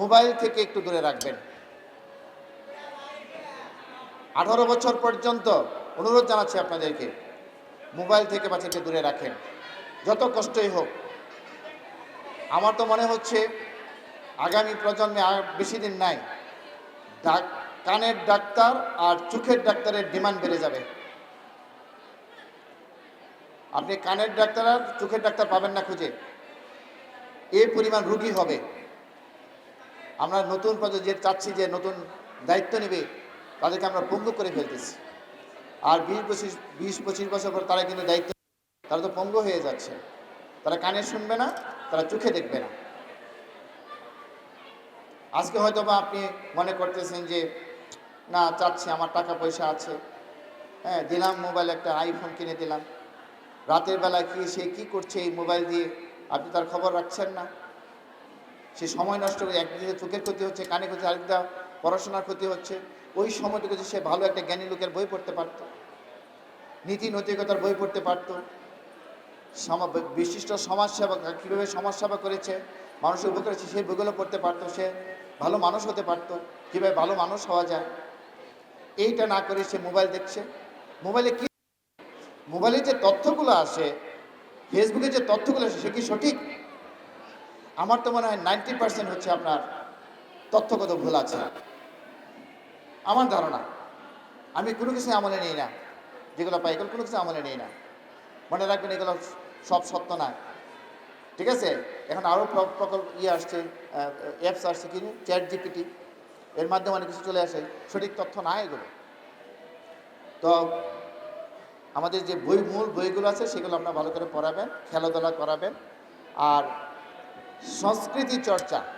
Mobile থেকে একটু দূরে রাখবেন। আঠারো বছর পর্যন্ত অনুরোধ জানাচ্ছি আপনাদেরকে, মোবাইল থেকে বাচ্চাকে দূরে রাখেন। যত কষ্টই হোক, আমার তো মনে হচ্ছে আগামী প্রজন্মে আর বেশি দিন নাই, ডাক, কানের ডাক্তার আর চোখের ডাক্তারের ডিমান্ড বেড়ে যাবে। আপনি কানের ডাক্তার আর চোখের ডাক্তার পাবেন না খুঁজে। এই পরিমাণ রুগী হবে। আমরা নতুন প্রজন্ম যে চাচ্ছি যে নতুন দায়িত্ব নেবে, তাদেরকে আমরা পঙ্গু করে ফেলতেছি। আর বিশ পঁচিশ বিশ পঁচিশ বছর পর তারা কিন্তু দায়িত্ব তারা তো পঙ্গু হয়ে যাচ্ছে। তারা কানে শুনবে না, তারা চোখে দেখবে না। আজকে হয়তো বা আপনি মনে করতেছেন যে, না, চাচ্ছি, আমার টাকা পয়সা আছে। হ্যাঁ দিলাম মোবাইল একটা আইফোন কিনে দিলাম। রাতের বেলা কি সে কি করছে এই মোবাইল দিয়ে আপনি তার খবর রাখছেন না? সে সময় নষ্ট করে একদিকে চোখের ক্ষতি হচ্ছে, কানে ক্ষতি, আরেকটা পড়াশোনার ক্ষতি হচ্ছে। ওই সময়টুকু যে সে ভালো একটা জ্ঞানী লোকের বই পড়তে পারতো, নীতি নৈতিকতার বই পড়তে পারতো। বিশিষ্ট সমাজসেবা কীভাবে সমাজসেবা করেছে, মানুষের উপকার করেছে সেই বইগুলো পড়তে পারতো। সে ভালো মানুষ হতে পারতো, কীভাবে ভালো মানুষ হওয়া যায়। এইটা না করে সে মোবাইল দেখছে। মোবাইলে কি মোবাইলে যে তথ্যগুলো আসে, ফেসবুকে যে তথ্যগুলো আসে, সে কি সঠিক? আমার তো মনে হয় নাইনটি পার্সেন্ট হচ্ছে আপনার তথ্যগত ভুল আছে। আমার ধারণা, আমি কোনো কিছু আমলে নেই না। যেগুলো পাই এগুলো কোনো কিছু আমলে নেই না। মনে রাখবেন এগুলো সব সত্য না। ঠিক আছে? এখন আরও প্রকল্প ইয়ে আসছে অ্যাপস আসছে কি চ্যাট জিপিটি এর মাধ্যমে অনেক কিছু চলে আসে। সঠিক তথ্য না এগুলো। তো আমাদের যে বই, মূল বইগুলো আছে সেগুলো আপনার ভালো করে পড়াবেন, খেলাধুলা করাবেন। আর সংস্কৃতি চর্চা।